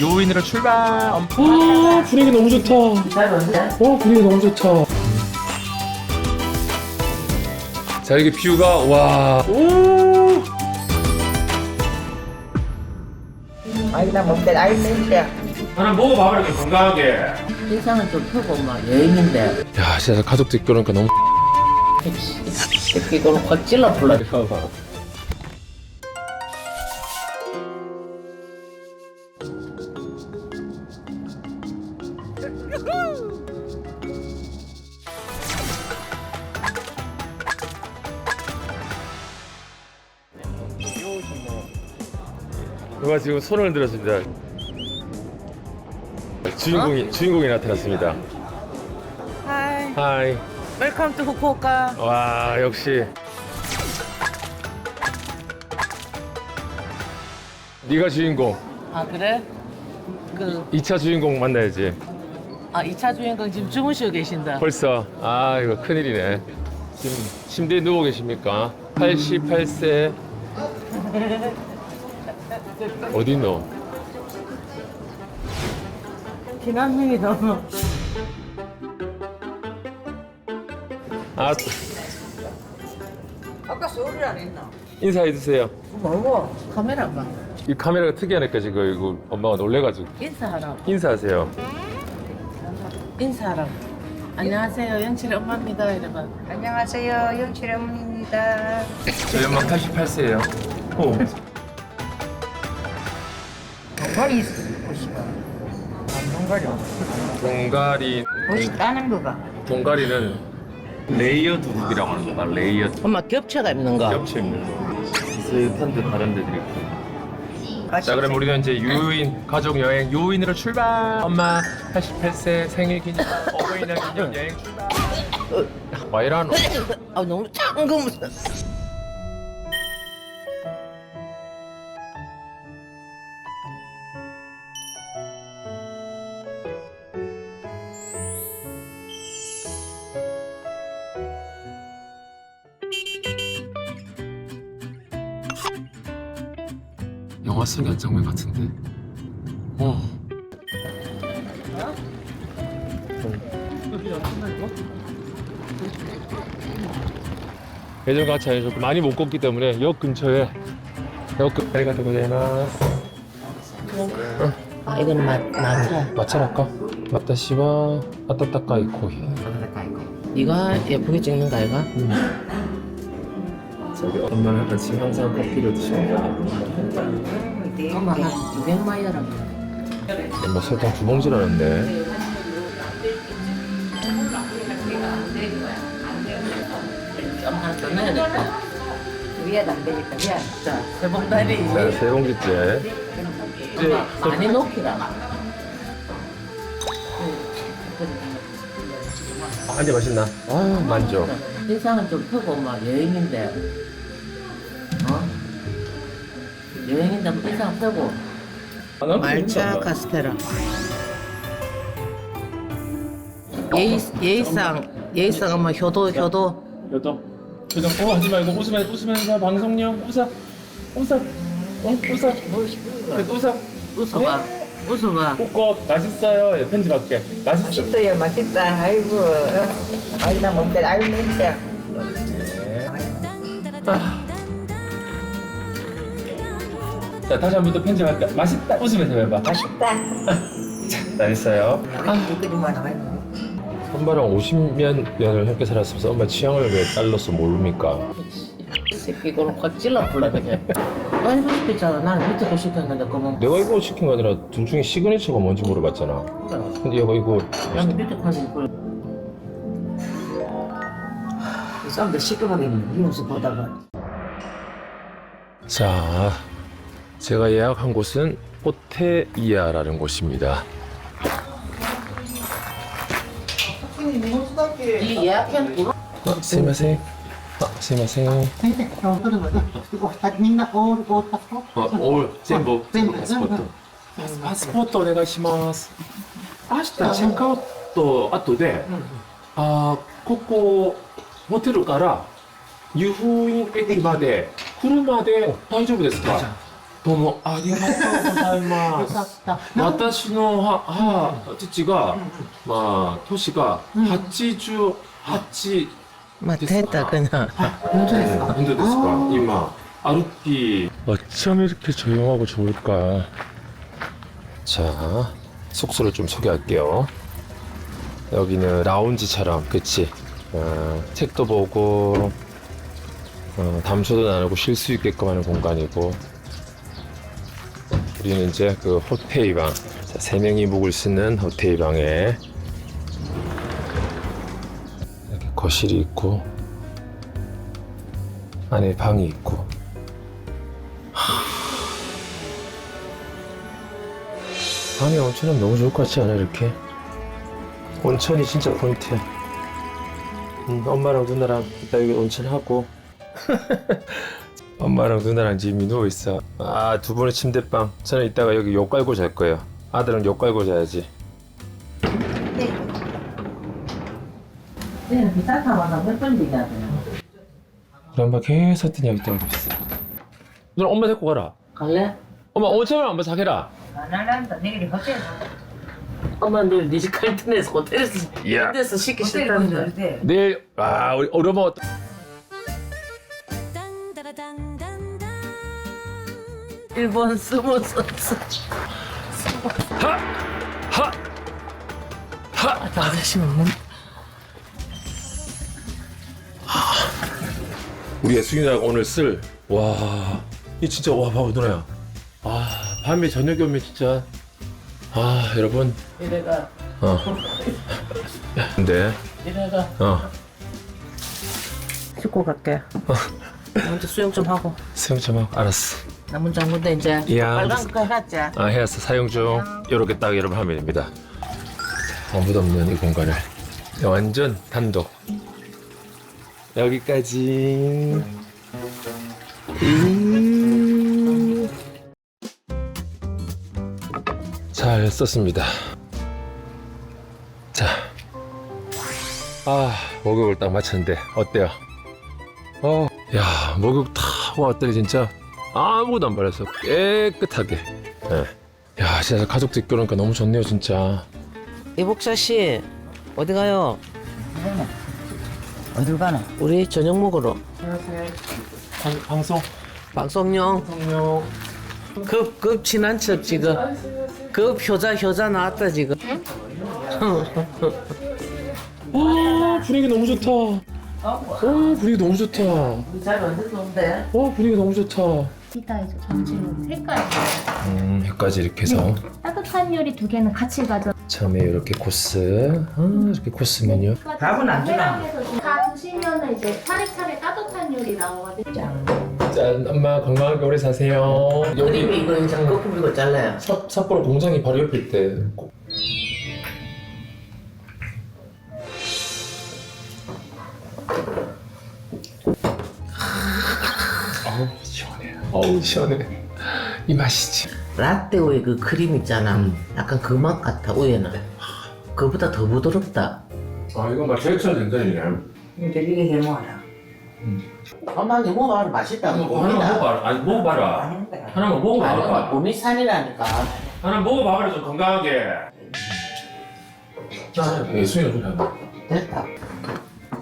요인으로 출발. 아 분위기 너무 좋다. 와 분위기 너무 좋다. 자 이게 뷰가 와. 오. 아이 나 먹대 아이 냄새 하나 먹어봐 이렇게 건강하게. 세상은 좀 펴고 막 여행인데 야 진짜 가족들 그러니까 너무. 이거는 확 찔러 불러 봐봐. 누가 지금 손을 들었습니다. 주인공이 주인공이 나타났습니다. 하이 하이. 웰컴 투 후쿠오카 와 역시. 네가 주인공. 아 그래? 그 2차 주인공 만나야지. 아, 2차 주인공 지금 주무시고 계신다. 벌써. 아 이거 큰일이네. 지금 침대에 누워 계십니까? 88세 어디 있노 비난님이 너무 아 아까 소리를 안 했나? 인사해 주세요 뭐고? 카메라 봐 이 카메라가 특이하니까 지금 이거 엄마가 놀래가지고 인사하라고 인사하세요 인사하라고 안녕하세요 영칠의 엄마입니다 이래봐 안녕하세요. 영철 어머니입니다. 저희 엄마 88세예요 어. 동갈이 보시고. 동갈이 동가리 멋있다는 거가. 동가리는 레이어드 룩이라고 하는 거야 레이어드 엄마 겹쳐가 입는 거. 겹쳐 입는 거. 비슷한 듯 다른 데들이 있고. 자 그럼 우리는 이제 유인 가족 여행 요인으로 출발. 엄마 88세 생일 기념 어버이날 기념 여행 출발. 와 이러노? 아 너무 작은 영화 속 연장면 같은데? 어. 예전 같이 아니셨고 많이 못 걷기 때문에 역 근처에 역 근... 아리가토 고자이마스 아 이거는 마, 마차. 마차랄까? 마타시와 아타타카이 코히. 네가 예쁘게 찍는 거 아이가? 저기 엄마랑 같이 항상 커피를 드시고 엄마 한 200마이어라고. 엄마 설탕 두 봉지 나는데 좀 하나 더 넣어야겠다 위에다 안 되니까 위에. 자 세 봉다리. 네, 세 봉지째. 이제 많이 놓기라. 아, 이제 맛있나? 아 만족 세상은 좀 펴고 엄마 여행인데 어? 여행인데 뭐 인상 펴고. 말차 카스테라. 예의, 예의상 예의상 엄마 효도 효도. 여덟 표정 어 하지 말고 웃으면 웃으면서 방송용 웃어. 웃어. 어 웃어. 그래, 웃어. 웃어봐 웃어봐 웃고 맛있어요 예, 편집할게 맛있어 맛있어요. 맛있다. 아이고. 아이 나 먹대 아이 냄새. 자 다시 한번더 편집할게 맛있다 웃으면서 해봐 맛있다. 잘했어요 아이고. 엄마랑 50년 년을 함께 살았으면서 엄마 취향을 왜 딸로서 모릅니까? 이 새끼 이거는 확 찔러 불러 그냥 많이 고 싶었잖아. 나는 밑에 거 시켰는데 그거 내가 이거 시킨 거 아니라 둘 중에 시그니처가 뭔지 물어봤잖아. 근데 얘가 이거 난 밑에 거는 이걸. 이 사람들 시끄럽게 뉴스 보다가. 자, 제가 예약한 곳은 호테이아라는 곳입니다. 이 예약한 거 あすいません。みんなオールオールパスポートあオール全部全部パスポート。パスポートお願いします。明日チェックアウト後で、うん、あここホテルから湯布院駅まで車で大丈夫ですか？どうもありがとうございます。私の母、うん、父が、まあ年が88、うん。 됐을까? 이마 아르티 어쩜 이렇게 조용하고 좋을까? 자 숙소를 좀 소개할게요. 여기는 라운지처럼 그치? 어, 책도 보고 어, 담소도 나누고 쉴 수 있게끔 하는 공간이고 우리는 이제 그 호테이 방, 자, 세 명이 묵을 수 있는 호테이 방에 거실이 있고 안에 방이 있고. 하... 밤에 온천은 너무 좋을 것 같지 않아 이렇게? 온천이 진짜 포인트야. 음, 엄마랑 누나랑 이따 여기 온천 하고. 엄마랑 누나랑 지금 누워있어. 아 두 분의 침대방. 저는 이따가 여기 욕 깔고 잘 거예요. 아들은 욕 깔고 자야지 타마다 몇번 얘기하더라. 우리 엄마 계속 뜬 이야기 떠고 있어 누나 엄마 데리고 가라 갈래? 엄마 온천을 한번 사게라 안 할란다. 내일이 호텔. 엄마 내일 니집 칼튼에서 호텔에서 야. 호텔에서 시키 호텔 싫다는데. 내일 아 우리 우리 엄마 일본 스무 선수. 하하 하. 아저씨 먹는. 우리 예수이가 오늘 쓸 와, 이 진짜 와 봐봐 누나야. 아 밤에 저녁에 오면 진짜 아 여러분 이래가 어. 근데 이래가 어 씻고 갈게. 먼저 수영 좀 하고. 수영 좀 하고 알았어. 나 문장 문데 이제 야, 빨간 거 해놨지. 아 해놨어 사용 중 이렇게 딱 여러분 하면 됩니다. 아무도 없는 이 공간을 완전 단독 여기까지. 음. 잘 썼습니다. 자, 아 목욕을 딱 마쳤는데 어때요? 어, 야 목욕 다 왔더니 진짜 아무것도 안 발랐어 깨끗하게. 예. 야 진짜 가족들 껴놓으니까 너무 좋네요 진짜. 이복자 씨 어디 가요? 어딜 가나? 우리 저녁 먹으러. 방, 방송 방송용 방송 급, 급 친한 척 지금 급 효자 효자 나왔다 지금 와 분위기 너무 좋다. 와 분위기 너무 좋다. 잘 만들었는데 와 분위기 너무 좋다. 기타에서 전체로 색깔 음 여기까지 이렇게 해서 따뜻한 요리 두 개는 같이 가져. 처음에 이렇게 코스 아, 이렇게 코스 메뉴 밥은 안 주나? 다 드시면은 이제 차례차례 따뜻한 요리 나오거든요. 짠 엄마 건강하게 오래 사세요. 그림이 이거 이제 거꾸로 이거 잘라요 삿, 삿포로 공장이 바로 옆에 있대. 어우 시원해. 어우 시원해. 이 맛이지. 라떼 우유 그 크림 있잖아 약간 그 맛 같아 우유는 그보다 더 부드럽다 아 이거 막 제육살 된장이네. 이제 이게 해 뭐하나? 엄마 이거 먹어봐라 맛있다 하나 봄이다 먹어봐라. 아니 먹어봐라. 아닌데. 하나만 아니 먹어봐라. 봄이 산이라니까 하나 먹어봐라 좀 건강하게. 자, 예수이가 좀 해봐. 됐다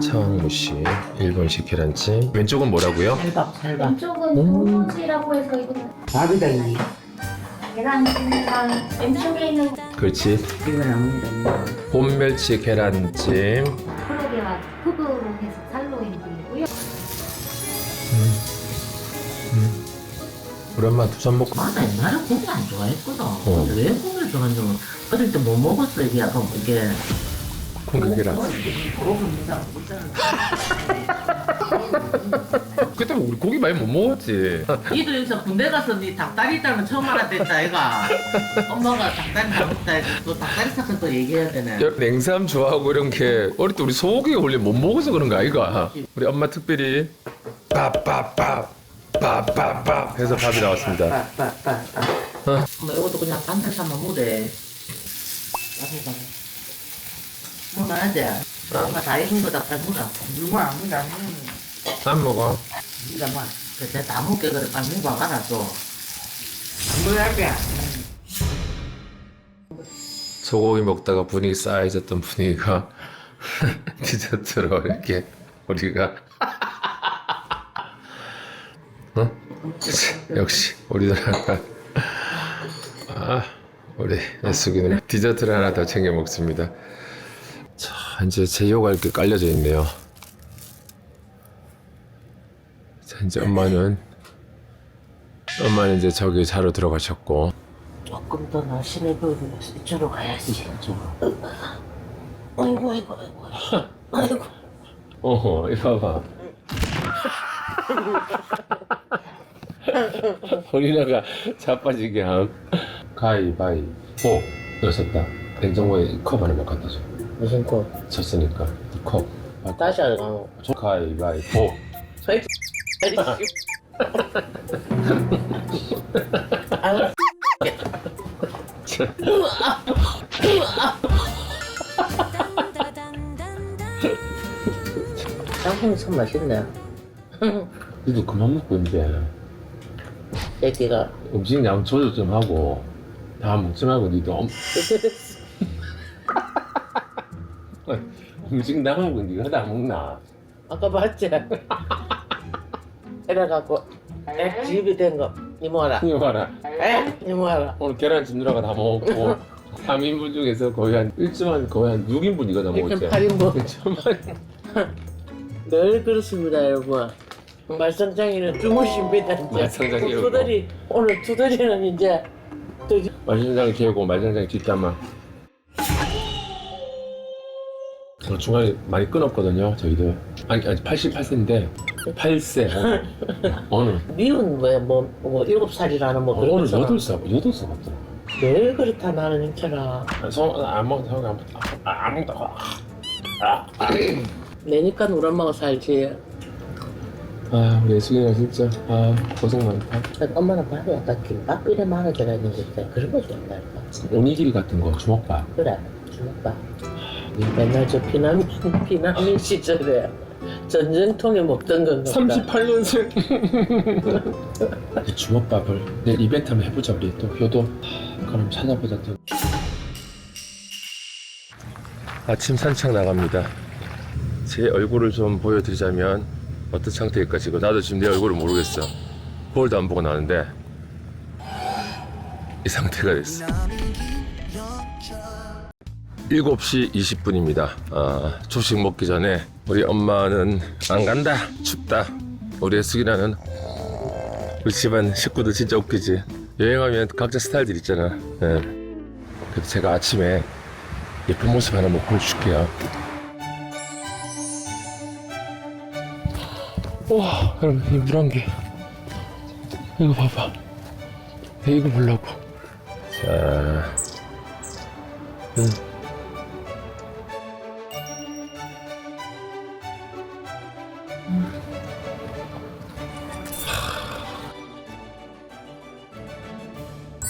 차원무시 일본식 계란찜. 왼쪽은 뭐라고요? 살밥 살밥 왼쪽은 도넛이라고 해서 이거는 밥이다 이. 계란찜이랑 왼쪽에 있는 그렇지. 이건 아닙니다. 봄멸치 계란찜. 프로게와 흑으로 해서 살로인이고요. 우리 엄마 두잔 먹고. 맞아 옛날에 고기 안 좋아했거든 어. 왜 고기를 좋아하는지 모르- 어릴 때못 먹었어 이게 약간 이게 콩그 계란. 그때 우리 고기 많이 못 먹었지. 니도 여기서 군대 가서 니 닭다리 있다는 처음 알았댔다 아이가 엄마가 닭다리 다 먹다 해서 또 닭다리 사건 또 얘기해야 되네 냉삼 좋아하고 이런 게 어릴 때 우리 소고기 원래 못 먹어서 그런 거 아이가? 우리 엄마 특별히 밥밥밥 밥밥밥 해서 밥이 나왔습니다. 빠빠빠빠 어. 엄마 이것도 그냥 반찬 삼아 무대 먹어야 돼 엄마 다 익은 거다 빨리 먹어 아무나 안먹 어. 니가 막 그때 다 먹게 그래 빨리 먹어봐라 또 뭐야 소고기 먹다가 분위기 쌓여졌던 분위기가 디저트로 이렇게 우리가 어? 역시 우리나라가 아 우리 예숙이는 디저트를 하나 더 챙겨 먹습니다. 자 이제 제효가 이렇게 깔려져 있네요. 자 이제 엄마는 엄마는 이제 저기 자러 들어가셨고 조금 더 날씬해 보이면서 이쪽으로 가야지 아이고 아이고 아이고 아이고 어허, 이거 봐봐. 허리나가 자빠지게 함. 가위바위보. 넣었다. 냉장고에 컵 하나만 갖다 줘. 무슨 거 졌으니까. 컵. 아, 다시 하고 가위바위보. 아유 짬뽕이 참 맛있네 니도 그만 먹고 이제 새끼가 음식 양 조절 좀 하고 다 먹지 말고 니도 엄... 음식 남하고 니가 다 먹나? 아까 봤지? 이래갖고 에 집이 된 거 이모라 이거 봐라. 에 이모라 오늘 계란찜 누나가 다 먹었고 3인분 중에서 거의 한 일주만 거의 한 6인분 이거 다 먹었지. 일단 8인분 일주만 늘 그렇습니다 여러분 말썽장이는 주무십니다 이제 말썽장이 이러고. 투덜이 오늘 투덜이는 이제 또 말장장 개고 말장장 뒷담화. 어, 중간에 많이 끊었거든요 저희들. 아니 아니 88세인데 8세. 어느 미운 뭐뭐 뭐 일곱 살이라는 뭐 그런 오늘 거잖아. 8살 8살 같더라. 늘 그렇다 나는 인철아 성안 성안 먹어 안 먹다가 아, 내니까 우리 엄마가 살지. 아 우리 예숙이가 진짜 아 고생 많다. 엄마는 밥이 약간 김밥 이래 말아줘야 되는데 그런 거 좋아한다니까 오니기리 같은 거 주먹밥. 그래 주먹밥. 맨날 저 피난민 피난민 시절에 전쟁통에 먹던 건가 보다. 38년생. 주먹밥을 내일 이벤트 한번 해보자 우리 또 효도. 그럼 찾아보자 또. 아침 산책 나갑니다. 제 얼굴을 좀 보여드리자면 어떤 상태일까 지금 나도 지금 내 얼굴을 모르겠어. 거울도 안 보고 나는데 이 상태가 됐어. 7시 20분입니다. 아, 조식 먹기 전에 우리 엄마는 안 간다. 춥다. 우리 애숙이라는 우리 집안 식구들 진짜 웃기지. 여행하면 각자 스타일들 있잖아. 예. 그래서 제가 아침에 예쁜 모습 하나 못 보여줄게요. 와, 여러분, 이 물 한 개. 이거 봐봐. 이거 보려고. 자. 음.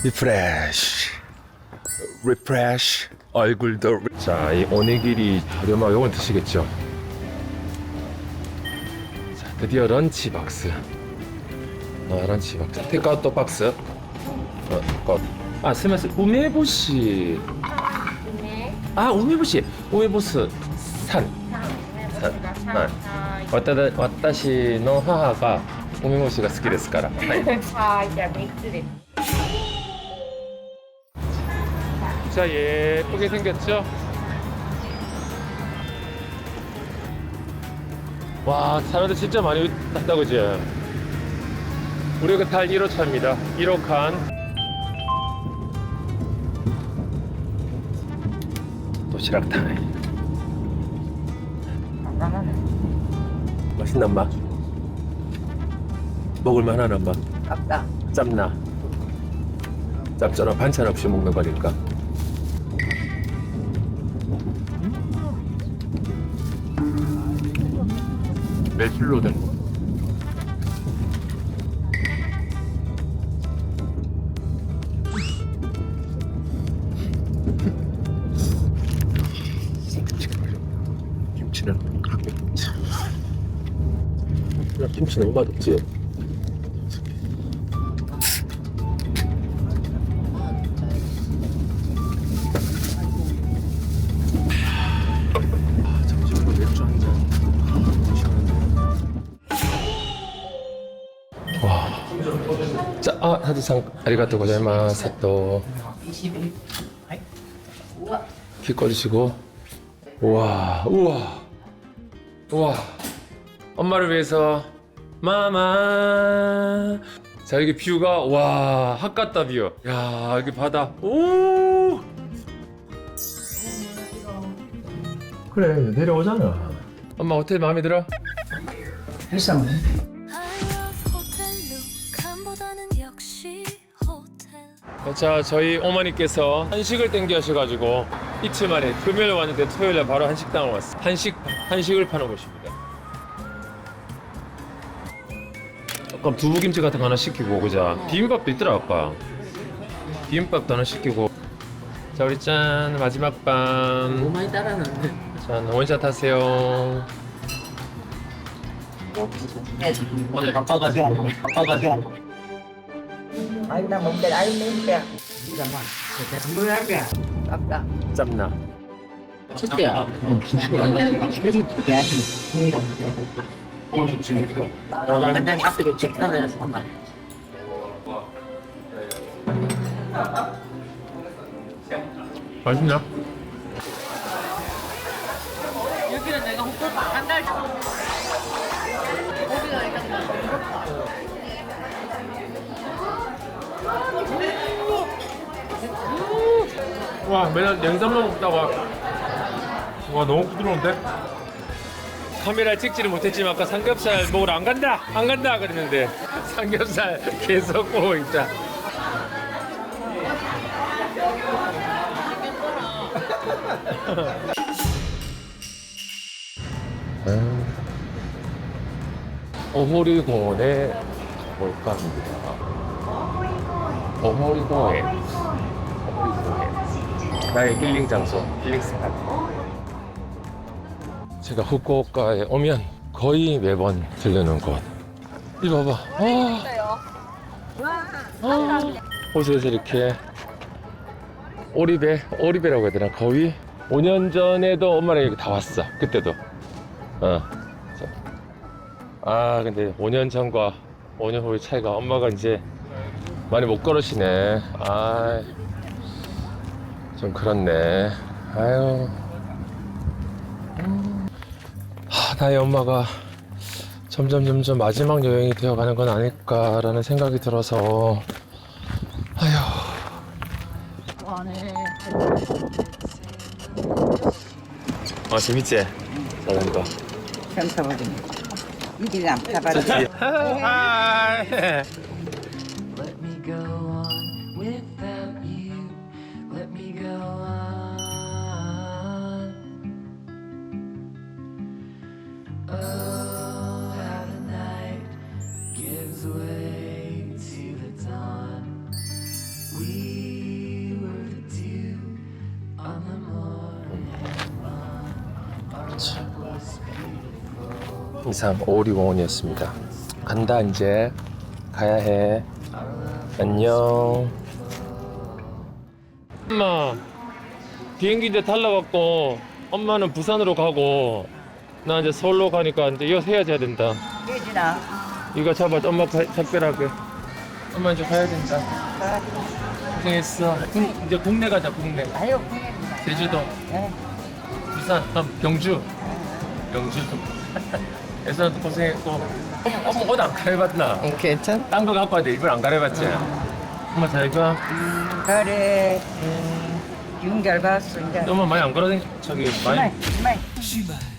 리프레쉬 리프레쉬 얼굴도 자이 오네기리 저렴하고 이건 드시겠죠 자 드디어 런치 박스 아 런치 박스 테이크아웃 박스 어, 것. 아 스마스 우메보시 아 우메보시 우메보스 산 산. 아. 私私の母が梅干しが好きですから。はい。はい、じゃあ3つです。 진짜 예쁘게 생겼죠? 와 사람들 진짜 많이 탔다 그지? 우리가 탈 1호 차입니다 1호 칸 도시락 타임 맛있나 맛? 먹을만하나 맛? 아까 짭나? 짭짤한 반찬 없이 먹는 거니까 매실로 된 거. 김치는 김치 너무 맛없지? 아, 하드상 아리가또 고자이마스 또 21. 키 꺼주시고 우와 우와 우와 엄마를 위해서 마마 자 여기 뷰가 와 핫같다 뷰. 야 여기 바다 오 그래 내려오잖아 엄마 호텔 마음에 들어? 일상. I love 자 저희 어머니께서 한식을 땡겨 하셔가지고 이틀 만에 금요일 왔는데 토요일에 바로 한식당을 왔어 한식 한식을 파는 곳입니다. 약간 두부김치 같은 거 하나 시키고 그자 비빔밥도 있더라 아빠. 비빔밥도 하나 시키고. 자 우리 짠 마지막 너무 밤 많이 따라놨네. 짠 원샷 하세요. 오늘 Mong ay may 잠깐만. 뭐야? Basta. 짬나 첫째야. 맨날 잠깐만. 맛있냐? 여기는 내가 호텔 한달 와 맨날 냉삼만 먹다가. 와 너무 부드러운데? 카메라 찍지는 못했지만 아까 삼겹살 먹으러 안 간다 안 간다 그랬는데. 삼겹살 계속 보고 있다. 어호리공원에 가볼까 합니다 어호리공원 어호리공원 나의 힐링 장소 힐링 스팟. 제가 후쿠오카에 오면 거의 매번 들르는 곳. 이거 봐봐. 아, 아, 호수에서 이렇게 오리배 오리배라고 해야 되나? 거의 5년 전에도 엄마랑 여기 다 왔어 그때도. 어. 자. 아 근데 5년 전과 5년 후의 차이가 엄마가 이제 많이 못 걸으시네 아 좀 그렇네. 아유. 하, 나의 엄마가 점점 점점 마지막 여행이 되어가는 건 아닐까라는 생각이 들어서 아휴. 아 재밌지? 자전거. Hindi lang. Sabar. 하이. Let 이상 오리공원이었습니다. 간다 이제 가야 해. 안녕. 엄마 비행기 이제 탈라갖고 엄마는 부산으로 가고 나 이제 서울로 가니까 이제 이거 헤어져야 된다. Na. 이거 잡아 엄마 가- 작별하게. 엄마 이제 가야 된다. 고생했어. 국- 이제 국내 가자 국내. Ayaw. 제주도, Eh. 부산, 경주. 경주. 예선도 고생했고. 엄마 옷안 갈아입었나? 괜찮? 딴 거 갖고 왔는데 일부러 안 갈아입었지? 엄마 잘 가. Kare. Yung galbas. 엄마 많이 안 걸어 저기 많이 May. May.